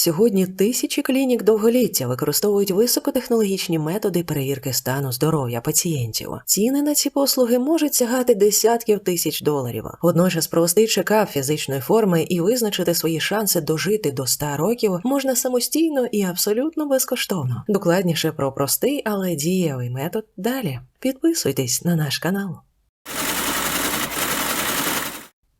Сьогодні тисячі клінік довголіття використовують високотехнологічні методи перевірки стану здоров'я пацієнтів. Ціни на ці послуги можуть сягати десятків тисяч доларів. Водночас провести чекап фізичної форми і визначити свої шанси дожити до 100 років можна самостійно і абсолютно безкоштовно. Докладніше про простий, але дієвий метод далі. Підписуйтесь на наш канал.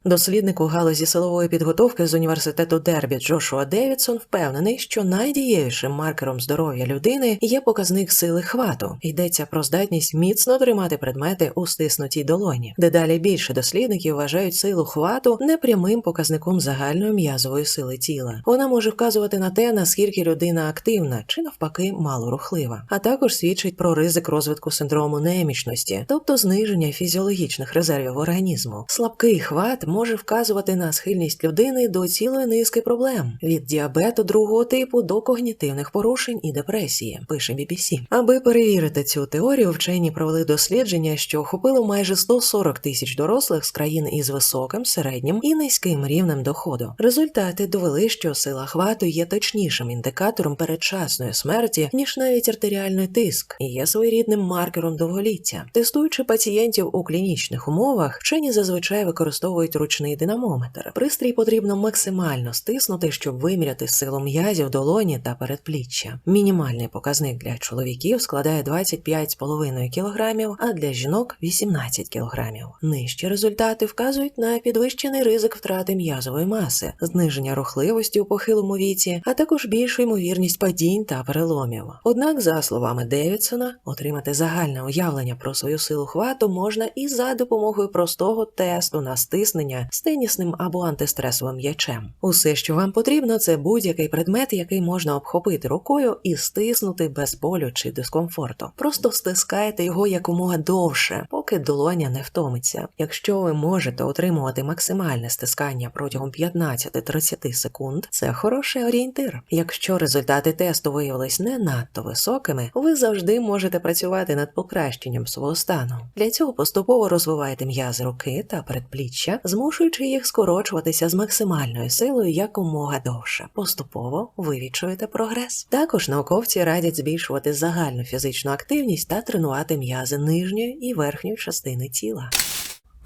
Дослідник у галузі силової підготовки з університету Дербі Джошуа Девідсон впевнений, що найдієвішим маркером здоров'я людини є показник сили хвату. Йдеться про здатність міцно тримати предмети у стиснутій долоні. Дедалі більше дослідників вважають силу хвату непрямим показником загальної м'язової сили тіла. Вона може вказувати на те, наскільки людина активна чи навпаки малорухлива, а також свідчить про ризик розвитку синдрому немічності, тобто зниження фізіологічних резервів організму. Слабкий хват може вказувати на схильність людини до цілої низки проблем від діабету другого типу до когнітивних порушень і депресії, пише BBC. Аби перевірити цю теорію, вчені провели дослідження, що охопило майже 140 тисяч дорослих з країн із високим, середнім і низьким рівнем доходу. Результати довели, що сила хвату є точнішим індикатором передчасної смерті, ніж навіть артеріальний тиск, і є своєрідним маркером довголіття. Тестуючи пацієнтів у клінічних умовах, вчені зазвичай використовують ручний динамометр. Пристрій потрібно максимально стиснути, щоб виміряти силу м'язів долоні та передпліччя. Мінімальний показник для чоловіків складає 25,5 кг, а для жінок 18 кг. Нижчі результати вказують на підвищений ризик втрати м'язової маси, зниження рухливості у похилому віці, а також більшу ймовірність падінь та переломів. Однак, за словами Девідсона, отримати загальне уявлення про свою силу хвату можна і за допомогою простого тесту на стиснення з тенісним або антистресовим м'ячем. Усе, що вам потрібно, це будь-який предмет, який можна обхопити рукою і стиснути без болю чи дискомфорту. Просто стискайте його якомога довше, поки долоня не втомиться. Якщо ви можете отримувати максимальне стискання протягом 15-30 секунд, це хороший орієнтир. Якщо результати тесту виявились не надто високими, ви завжди можете працювати над покращенням свого стану. Для цього поступово розвивайте м'язи руки та передпліччя, змушуючи їх скорочуватися з максимальною силою якомога довше. Поступово вивічуєте прогрес. Також науковці радять збільшувати загальну фізичну активність та тренувати м'язи нижньої і верхньої частини тіла.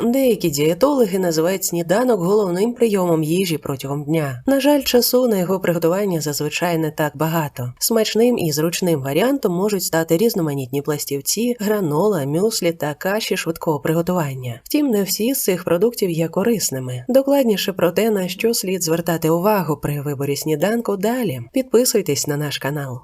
Деякі дієтологи називають сніданок головним прийомом їжі протягом дня. На жаль, часу на його приготування зазвичай не так багато. Смачним і зручним варіантом можуть стати різноманітні пластівці, гранола, мюслі та каші швидкого приготування. Втім, не всі з цих продуктів є корисними. Докладніше про те, на що слід звертати увагу при виборі сніданку далі. Підписуйтесь на наш канал.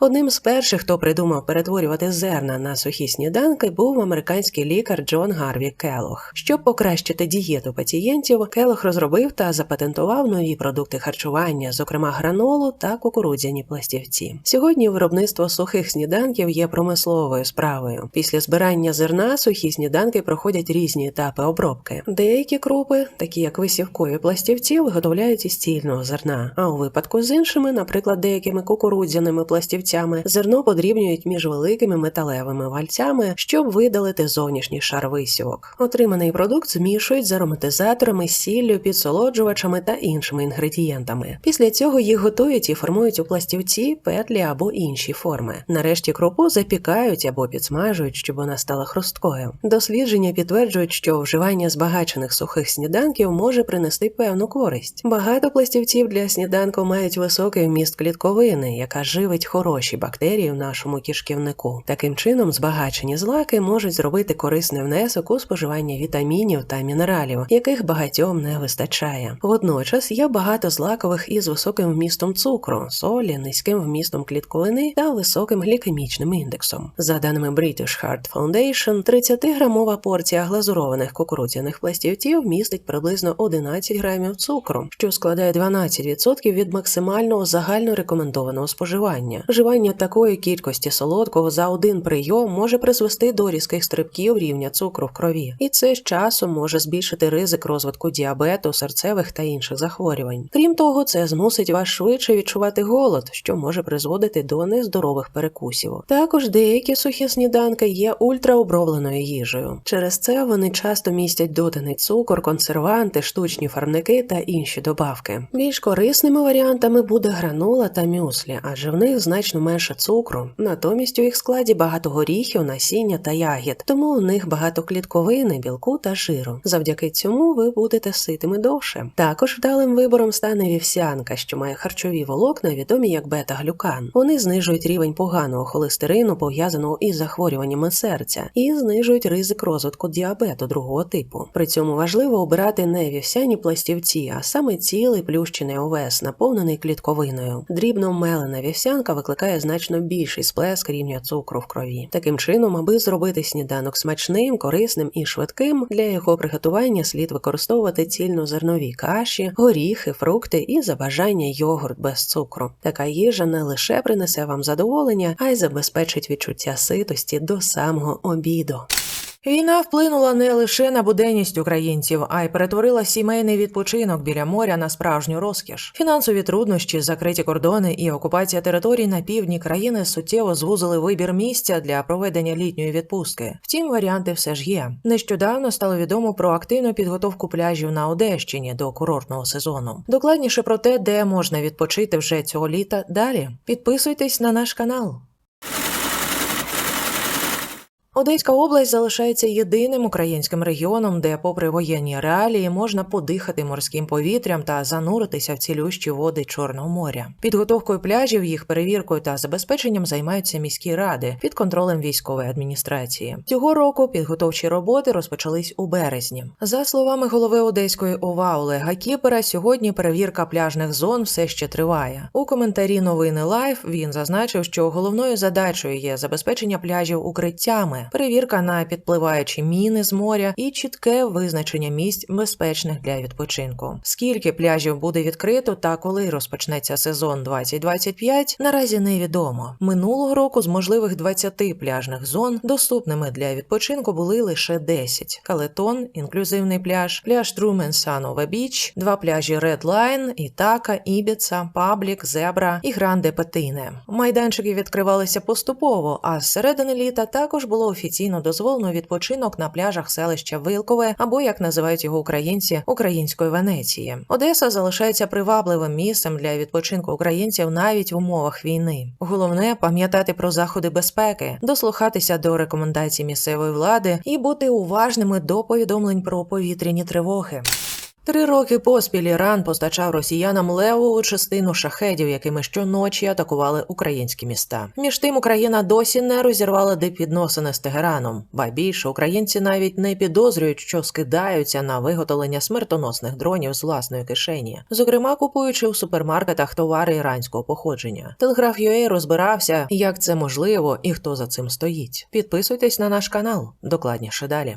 Одним з перших, хто придумав перетворювати зерна на сухі сніданки, був американський лікар Джон Гарві Келох. Щоб покращити дієту пацієнтів, Келох розробив та запатентував нові продукти харчування, зокрема гранолу та кукурудзяні пластівці. Сьогодні виробництво сухих сніданків є промисловою справою. Після збирання зерна сухі сніданки проходять різні етапи обробки. Деякі крупи, такі як висівкові пластівці, виготовляють із цільного зерна. А у випадку з іншими, наприклад, деякими кукурудзяними пластівцями, зерно подрібнюють між великими металевими вальцями, щоб видалити зовнішній шар висівок. Отриманий продукт змішують з ароматизаторами, сіллю, підсолоджувачами та іншими інгредієнтами. Після цього їх готують і формують у пластівці, петлі або інші форми. Нарешті крупу запікають або підсмажують, щоб вона стала хрусткою. Дослідження підтверджують, що вживання збагачених сухих сніданків може принести певну користь. Багато пластівців для сніданку мають високий вміст клітковини, яка живить хороші бактерії в нашому кишківнику. Таким чином, збагачені злаки можуть зробити корисний внесок у споживання вітамінів та мінералів, яких багатьом не вистачає. Водночас є багато злакових із високим вмістом цукру, солі, низьким вмістом клітковини та високим глікемічним індексом. За даними British Heart Foundation, 30-грамова порція глазурованих кукурудзяних пластівців містить приблизно 11 грамів цукру, що складає 12% від максимального загально рекомендованого споживання. Споживання такої кількості солодкого за один прийом може призвести до різких стрибків рівня цукру в крові, і це з часом може збільшити ризик розвитку діабету, серцевих та інших захворювань. Крім того, це змусить вас швидше відчувати голод, що може призводити до нездорових перекусів. Також деякі сухі сніданки є ультраобробленою їжею. Через це вони часто містять доданий цукор, консерванти, штучні фарбники та інші добавки. Більш корисними варіантами буде гранула та мюслі, адже в них значно менше цукру. Натомість у їх складі багато горіхів, насіння та ягід, тому у них багато клітковини, білку та жиру. Завдяки цьому ви будете ситими довше. Також вдалим вибором стане вівсянка, що має харчові волокна, відомі як бета-глюкан. Вони знижують рівень поганого холестерину, пов'язаного із захворюваннями серця, і знижують ризик розвитку діабету другого типу. При цьому важливо обирати не вівсяні пластівці, а саме цілий плющений овес, наповнений клітковиною. Дрібно мелена вівсянка викликає значно більший сплеск рівня цукру в крові. Таким чином, аби зробити сніданок смачним, корисним і швидким, для його приготування слід використовувати цільнозернові каші, горіхи, фрукти і за бажання йогурт без цукру. Така їжа не лише принесе вам задоволення, а й забезпечить відчуття ситості до самого обіду. Війна вплинула не лише на буденність українців, а й перетворила сімейний відпочинок біля моря на справжню розкіш. Фінансові труднощі, закриті кордони і окупація територій на півдні країни суттєво звузили вибір місця для проведення літньої відпустки. Втім, варіанти все ж є. Нещодавно стало відомо про активну підготовку пляжів на Одещині до курортного сезону. Докладніше про те, де можна відпочити вже цього літа. Далі підписуйтесь на наш канал. Одеська область залишається єдиним українським регіоном, де, попри воєнні реалії, можна подихати морським повітрям та зануритися в цілющі води Чорного моря. Підготовкою пляжів, їх перевіркою та забезпеченням займаються міські ради під контролем військової адміністрації. Цього року підготовчі роботи розпочались у березні. За словами голови Одеської ОВА Олега Кіпера, сьогодні перевірка пляжних зон все ще триває. У коментарі новини Лайф він зазначив, що головною задачею є забезпечення пляжів укриттями перевірка на підпливаючі міни з моря і чітке визначення місць безпечних для відпочинку. Скільки пляжів буде відкрито та коли розпочнеться сезон 2025, наразі невідомо. Минулого року з можливих 20 пляжних зон доступними для відпочинку були лише 10. Калетон, інклюзивний пляж, пляж Трумен Санове Біч, два пляжі Red Line, Ітака, Ібіца, Паблік, Зебра і Гранде Петине. Майданчики відкривалися поступово, а з середини літа також було офіційно дозволено відпочинок на пляжах селища Вилкове або як називають його українці української Венеції. Одеса залишається привабливим місцем для відпочинку українців навіть в умовах війни. Головне пам'ятати про заходи безпеки, дослухатися до рекомендацій місцевої влади і бути уважними до повідомлень про повітряні тривоги. Три роки поспіль Іран постачав росіянам левову частину шахедів, якими щоночі атакували українські міста. Між тим Україна досі не розірвала дипвідносини з Тегераном, ба більше українці навіть не підозрюють, що скидаються на виготовлення смертоносних дронів з власної кишені, зокрема купуючи у супермаркетах товари іранського походження. Телеграф UA розбирався, як це можливо і хто за цим стоїть. Підписуйтесь на наш канал. Докладніше далі.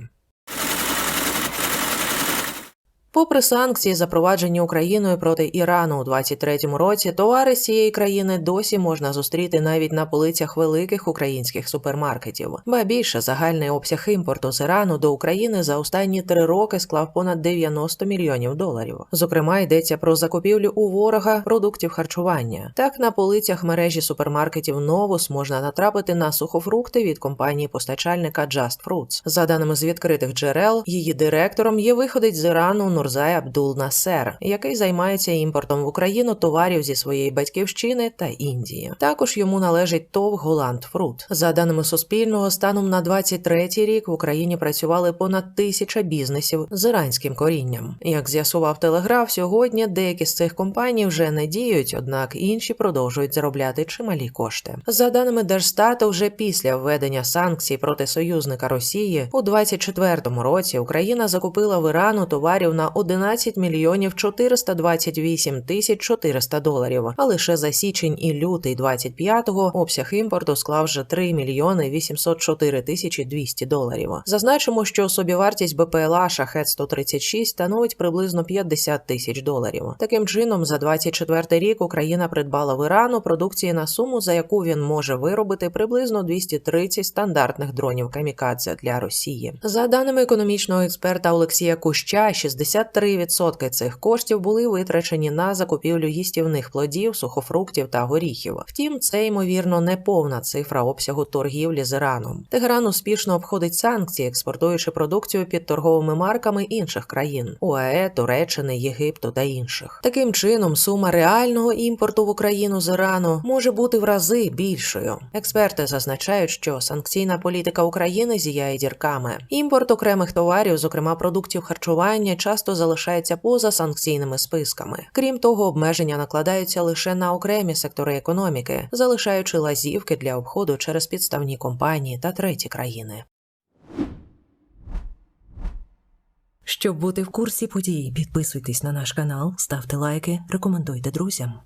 Попри санкції, запроваджені Україною проти Ірану у 23-му році, товари з цієї країни досі можна зустріти навіть на полицях великих українських супермаркетів. Ба більше загальний обсяг імпорту з Ірану до України за останні три роки склав понад 90 мільйонів доларів. Зокрема, йдеться про закупівлю у ворога продуктів харчування. Так на полицях мережі супермаркетів Новус можна натрапити на сухофрукти від компанії постачальника Just Fruits. За даними з відкритих джерел, її директором є виходить з Ірану. Нурзай Абдул Насер, який займається імпортом в Україну товарів зі своєї батьківщини та Індії. Також йому належить ТОВ Голланд Фрут. За даними Суспільного, станом на 23-й рік в Україні працювали понад тисяча бізнесів з іранським корінням. Як з'ясував телеграф, сьогодні деякі з цих компаній вже не діють, однак інші продовжують заробляти чималі кошти. За даними Держстату, вже після введення санкцій проти союзника Росії у 24-му році Україна закупила в Ірану товарів на 11 мільйонів 428 тисяч 400 доларів. А лише за січень і лютий 25-го обсяг імпорту склав вже 3 мільйони 804 тисячі 200 доларів. Зазначимо, що собівартість БПЛА Шахет 136 становить приблизно 50 тисяч доларів. Таким чином, за 24 рік Україна придбала в Ірану продукції на суму, за яку він може виробити приблизно 230 стандартних дронів камікадзе для Росії. За даними економічного експерта Олексія Куща, 63% цих коштів були витрачені на закупівлю їстівних плодів, сухофруктів та горіхів. Втім, це ймовірно не повна цифра обсягу торгівлі з Іраном. Тегеран успішно обходить санкції, експортуючи продукцію під торговими марками інших країн УАЕ, Туреччини, Єгипту та інших. Таким чином, сума реального імпорту в Україну з Ірану може бути в рази більшою. Експерти зазначають, що санкційна політика України зіяє дірками. Імпорт окремих товарів, зокрема продуктів харчування, часто залишається поза санкційними списками. Крім того, обмеження накладаються лише на окремі сектори економіки, залишаючи лазівки для обходу через підставні компанії та треті країни. Щоб бути в курсі подій, підписуйтесь на наш канал, ставте лайки, рекомендуйте друзям.